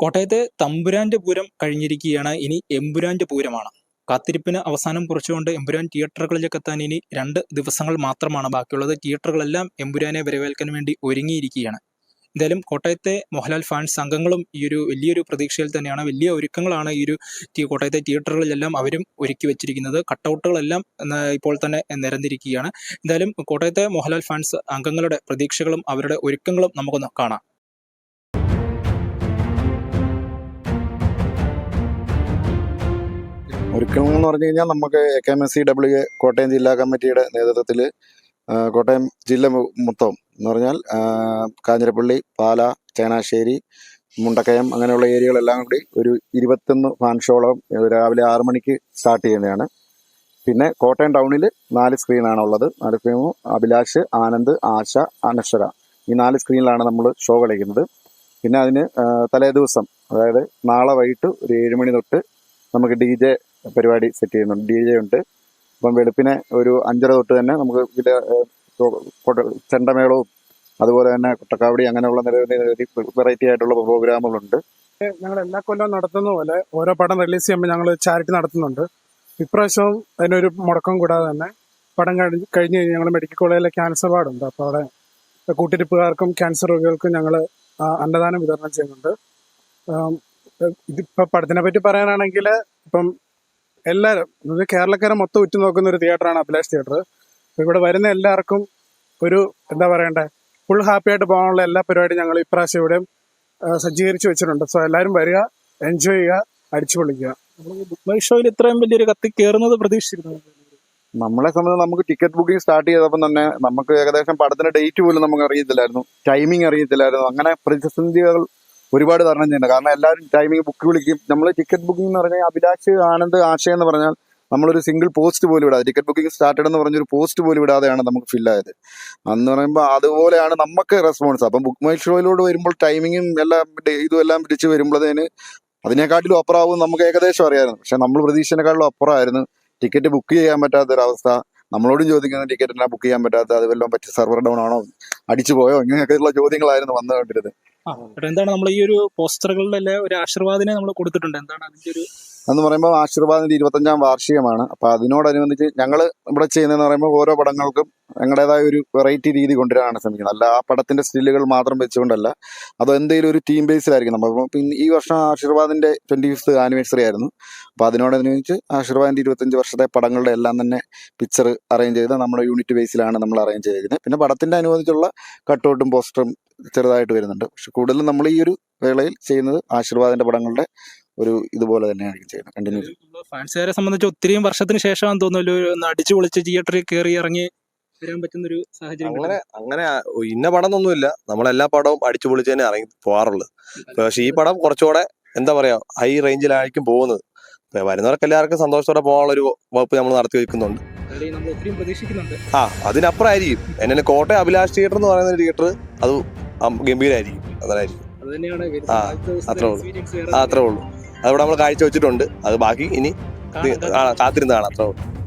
കോട്ടയത്തെ തമ്പുരാന്റെ പൂരം കഴിഞ്ഞിരിക്കുകയാണ്. ഇനി എമ്പുരാന്റെ പൂരമാണ്. കാത്തിരിപ്പിന് അവസാനം കുറിച്ചുകൊണ്ട് എമ്പുരാൻ തിയേറ്ററുകളിലേക്ക് എത്താൻ ഇനി രണ്ട് ദിവസങ്ങൾ മാത്രമാണ് ബാക്കിയുള്ളത്. തിയേറ്ററുകളെല്ലാം എമ്പുരാനെ വരവേൽക്കാൻ വേണ്ടി ഒരുങ്ങിയിരിക്കുകയാണ്. എന്തായാലും കോട്ടയത്തെ മോഹൻലാൽ ഫാൻസ് അംഗങ്ങളും ഈ ഒരു വലിയൊരു പ്രതീക്ഷയിൽ തന്നെയാണ്. വലിയ ഒരുക്കങ്ങളാണ് ഈ ഒരു കോട്ടയത്തെ തിയേറ്ററുകളിലെല്ലാം അവരും ഒരുക്കി വെച്ചിരിക്കുന്നത്. കട്ടൗട്ടുകളെല്ലാം ഇപ്പോൾ തന്നെ നിരന്നിരിക്കുകയാണ്. എന്തായാലും കോട്ടയത്തെ മോഹൻലാൽ ഫാൻസ് അംഗങ്ങളുടെ പ്രതീക്ഷകളും അവരുടെ ഒരുക്കങ്ങളും നമുക്കൊന്ന് കാണാം. ഒരുക്കങ്ങൾ എന്ന് പറഞ്ഞു കഴിഞ്ഞാൽ നമുക്ക് A K M S C W Kottayam ജില്ലാ കമ്മിറ്റിയുടെ നേതൃത്വത്തിൽ കോട്ടയം ജില്ല മൊത്തം എന്ന് പറഞ്ഞാൽ കാഞ്ഞിരപ്പള്ളി പാല ചങ്ങനാശ്ശേരി മുണ്ടക്കയം അങ്ങനെയുള്ള ഏരിയകളെല്ലാം കൂടി ഒരു ഇരുപത്തൊന്ന് ഫാൻഷോളം രാവിലെ ആറു മണിക്ക് സ്റ്റാർട്ട് ചെയ്യുന്നതാണ്. പിന്നെ കോട്ടയം ടൗണിൽ നാല് സ്ക്രീനാണ് ഉള്ളത്. നാല് സ്ക്രീനും അഭിലാഷ് ആനന്ദ് ആശ അനശ്വര. ഈ നാല് സ്ക്രീനിലാണ് നമ്മൾ ഷോ കളിക്കുന്നത്. പിന്നെ അതിന് തലേ ദിവസം അതായത് നാളെ വൈകിട്ട് ഒരു ഏഴ് മണി തൊട്ട് നമുക്ക് ഡി ജെ പരിപാടി സെറ്റ് ചെയ്യുന്നുണ്ട്. ഡി ജെ ഉണ്ട്. അപ്പം വെളുപ്പിനെ ഒരു അഞ്ചര തൊട്ട് തന്നെ നമുക്ക് ഇതിന്റെ ചെണ്ടമേളവും അതുപോലെ തന്നെ കുട്ടക്കാവടി അങ്ങനെയുള്ള നിരവധി നിരവധി വെറൈറ്റി ആയിട്ടുള്ള പ്രോഗ്രാമുകളുണ്ട്. ഞങ്ങൾ എല്ലാ കൊല്ലവും നടത്തുന്ന പോലെ ഓരോ പടം റിലീസ് ചെയ്യുമ്പോൾ ഞങ്ങൾ ചാരിറ്റി നടത്തുന്നുണ്ട്. ഇപ്രാവശ്യവും അതിനൊരു മുടക്കം കൂടാതെ തന്നെ പടം കഴിഞ്ഞ് കഴിഞ്ഞ് ഞങ്ങൾ മെഡിക്കൽ കോളേജിലെ ക്യാൻസർ വാർഡുണ്ട്. അപ്പോൾ അവിടെ കൂട്ടിരിപ്പുകാർക്കും ക്യാൻസർ രോഗികൾക്കും ഞങ്ങൾ അന്നദാനം വിതരണം ചെയ്യുന്നുണ്ട്. ഇതിപ്പോൾ ഇതിപ്പോ പടത്തിനെ പറ്റി പറയാനാണെങ്കിൽ ഇപ്പം എല്ലാവരും എന്ന് കേരളക്കാരെ മൊത്തം ഉറ്റുനോക്കുന്ന ഒരു തിയേറ്ററാണ് അഭിലാഷ് തിയേറ്റർ ഇവിടെ വരുന്ന എല്ലാവർക്കും ഒരു എന്താ പറയണ്ടേ ഫുൾ ഹാപ്പി ആയിട്ട് പോകാനുള്ള എല്ലാ പരിപാടിയും ഞങ്ങൾ ഇപ്രാവശ്യം ഇവിടെയും സജ്ജീകരിച്ച് വെച്ചിട്ടുണ്ട്. സോ എല്ലാവരും വരിക എൻജോയ് ചെയ്യുക അടിച്ചു പൊളിക്കുക ബുക്ക് ഷോയിൽ ഇത്രയും വലിയൊരു കത്തി കയറുന്നത് പ്രതീക്ഷിച്ചിരുന്നു. നമ്മളെ സംബന്ധിച്ച് നമുക്ക് ടിക്കറ്റ് ബുക്കിംഗ് സ്റ്റാർട്ട് ചെയ്തപ്പോൾ തന്നെ നമുക്ക് ഏകദേശം പടത്തിന്റെ ഡേറ്റ് പോലും നമുക്ക് അറിയത്തില്ലായിരുന്നു. ടൈമിംഗ് അറിയത്തില്ലായിരുന്നു. അങ്ങനെ പ്രതിസന്ധികൾ ഒരുപാട് തരണം കാരണം എല്ലാവരും ടൈമിംഗ് ബുക്ക് വിളിക്കും. നമ്മൾ ടിക്കറ്റ് ബുക്കിംഗ് എന്ന് പറഞ്ഞാൽ അഭിലാഷ് ആനന്ദ് ആശയം എന്ന് പറഞ്ഞാൽ നമ്മളൊരു സിംഗിൾ പോസ്റ്റ് പോലും ഇടാതെ ടിക്കറ്റ് ബുക്കിംഗ് സ്റ്റാർട്ടഡ് എന്ന് പറഞ്ഞൊരു പോസ്റ്റ് പോലും ഇടാതെയാണ് നമുക്ക് ഫില്ലായത് അന്ന് പറയുമ്പോൾ അതുപോലെയാണ് നമുക്ക് റെസ്പോൺസ് അപ്പം ബുക്ക് മൈ ഷോയിലൂടെ വരുമ്പോൾ ടൈമിങ്ങും എല്ലാം ഇതും എല്ലാം പിടിച്ച് വരുമ്പോഴത്തേന് അതിനെക്കാട്ടിലും അപ്പുറമാവും നമുക്ക് ഏകദേശം അറിയാമായിരുന്നു. പക്ഷെ നമ്മൾ പ്രതീക്ഷേനെക്കാട്ടിലും അപ്പുറമായിരുന്നു ടിക്കറ്റ് ബുക്ക് ചെയ്യാൻ പറ്റാത്തൊരവസ്ഥ. നമ്മളോടും ചോദിക്കുന്ന ടിക്കറ്റ് ബുക്ക് ചെയ്യാൻ പറ്റാത്ത അത് വല്ലതും പറ്റി സെർവർ ഡൗൺ ആണോ? അടിച്ചു പോയോ? ഇങ്ങനെയൊക്കെയുള്ള ചോദ്യങ്ങളായിരുന്നു വന്നുകൊണ്ടിരുന്നത്. എന്താണ് നമ്മൾ ഈ ഒരു പോസ്റ്ററുകളുടെ എല്ലാം ഒരു ആശീർവാദിനെ നമ്മൾ കൊടുത്തിട്ടുണ്ട്? എന്താണ് അതിന്റെ ഒരു എന്ന് പറയുമ്പോൾ ആശീർവാദിന്റെ ഇരുപത്തഞ്ചാം വാർഷികമാണ്. അപ്പൊ അതിനോടനുബന്ധിച്ച് ഞങ്ങൾ ഇവിടെ ചെയ്യുന്നതെന്ന് പറയുമ്പോൾ ഓരോ പടങ്ങൾക്കും ഞങ്ങളുടേതായ ഒരു വെറൈറ്റി രീതി കൊണ്ടുവരാനാണ് ശ്രമിക്കുന്നത്. അല്ല ആ പടത്തിന്റെ സ്റ്റില്ലുകൾ മാത്രം വെച്ചുകൊണ്ടല്ല അത് എന്തെങ്കിലും ഒരു ടീം ബേസിലായിരിക്കും നമ്മൾ. പിന്നെ ഈ വർഷം ആശീർവാദിന്റെ ട്വന്റി ഫിഫ്ത്ത് ആനിവേഴ്സറി ആയിരുന്നു. അപ്പൊ അതിനോടനുബന്ധിച്ച് ആശീർവാദിന്റെ ഇരുപത്തഞ്ച് വർഷത്തെ പടങ്ങളുടെ എല്ലാം തന്നെ പിക്ചർ അറേഞ്ച് ചെയ്ത് നമ്മുടെ യൂണിറ്റ് ബേസിലാണ് നമ്മൾ അറേഞ്ച് ചെയ്തിരിക്കുന്നത്. പിന്നെ പടത്തിന്റെ അനുബന്ധിച്ചുള്ള കട്ടൗട്ടും പോസ്റ്ററും ചെറുതായിട്ട് വരുന്നുണ്ട്. പക്ഷെ കൂടുതലും നമ്മൾ ഈ ഒരു വേളയിൽ ചെയ്യുന്നത് ആശീർവാദിന്റെ പടങ്ങളുടെ ഒരു ഇതുപോലെ തന്നെയായിരിക്കും ചെയ്യുന്നത്. കണ്ടിന്യൂ ഫാൻസുകാരെ സംബന്ധിച്ച് ഒത്തിരിയും വർഷത്തിന് ശേഷമാണെന്ന് തോന്നുന്നു. അടിച്ചു പൊളിച്ച് തിയേറ്ററിൽ കയറി ഇറങ്ങി വരാൻ പറ്റുന്ന ഒരു സാഹചര്യം അങ്ങനെ അങ്ങനെ ഇന്ന പടം എന്നൊന്നുമില്ല നമ്മളെല്ലാ പടവും അടിച്ചു പൊളിച്ച് തന്നെ ഇറങ്ങി പോകാറുള്ളത്. പക്ഷെ ഈ പടം കുറച്ചുകൂടെ എന്താ പറയാ ഹൈ റേഞ്ചിലായിരിക്കും പോകുന്നത്. വരുന്നവർക്ക് എല്ലാവർക്കും സന്തോഷത്തോടെ പോകാനുള്ള ഒരു വകുപ്പ് നമ്മൾ നടത്തി വെക്കുന്നുണ്ട്. ആ അതിനപ്പുറമായിരിക്കും. എന്നെ കോട്ടയം അഭിലാഷ് തിയേറ്റർ എന്ന് പറയുന്ന ഒരു തിയേറ്റർ അത് ഗംഭീരമായിരിക്കും അതായിരിക്കും ആ, അത്രേ ഉള്ളൂ. ആ അത്രേ ഉള്ളൂ. അതിവിടെ നമ്മൾ കാഴ്ച വെച്ചിട്ടുണ്ട്. അത് ബാക്കി ഇനി കാത്തിരുന്നതാണ് കാത്തിരുന്ന് കാണാം. അത്രേ ഉള്ളൂ.